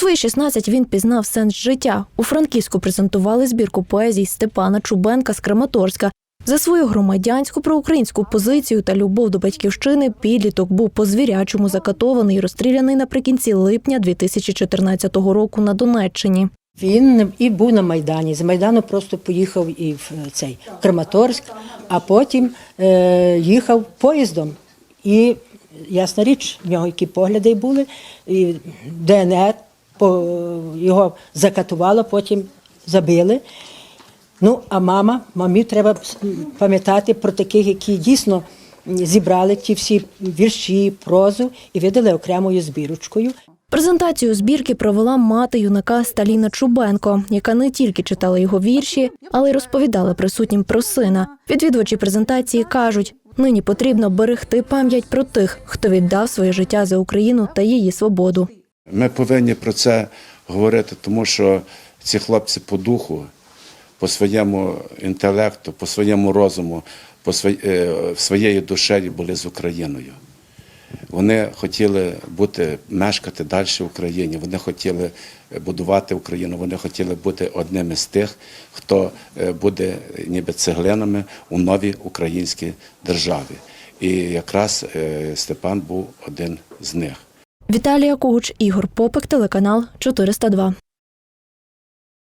свої 16 він пізнав сенс життя. У Франківську презентували збірку поезій Степана Чубенка з Краматорська. За свою громадянську проукраїнську позицію та любов до батьківщини підліток був по звірячому закатований і розстріляний наприкінці липня 2014 року на Донеччині. Він і був на Майдані. З Майдану просто поїхав і в е, цей Краматорськ, а потім е, їхав поїздом. І ясна річ, в нього які погляди були, і ДНР по, його закатувало, потім забили. Ну, а мама, мамі треба пам'ятати про таких, які дійсно зібрали ті всі вірші, прозу і видали окремою збірочкою. Презентацію збірки провела мати юнака Сталіна Чубенко, яка не тільки читала його вірші, але й розповідала присутнім про сина. Відвідувачі презентації кажуть, нині потрібно берегти пам'ять про тих, хто віддав своє життя за Україну та її свободу. Ми повинні про це говорити, тому що ці хлопці по духу, по своєму інтелекту, по своєму розуму, по е, своєї душі були з Україною. Вони хотіли бути мешкати далі в Україні. Вони хотіли будувати Україну. Вони хотіли бути одним із тих, хто е, буде ніби цеглинами у новій українській державі. І якраз е, Степан був один з них. Віталія Куч, Ігор Попик, телеканал 402.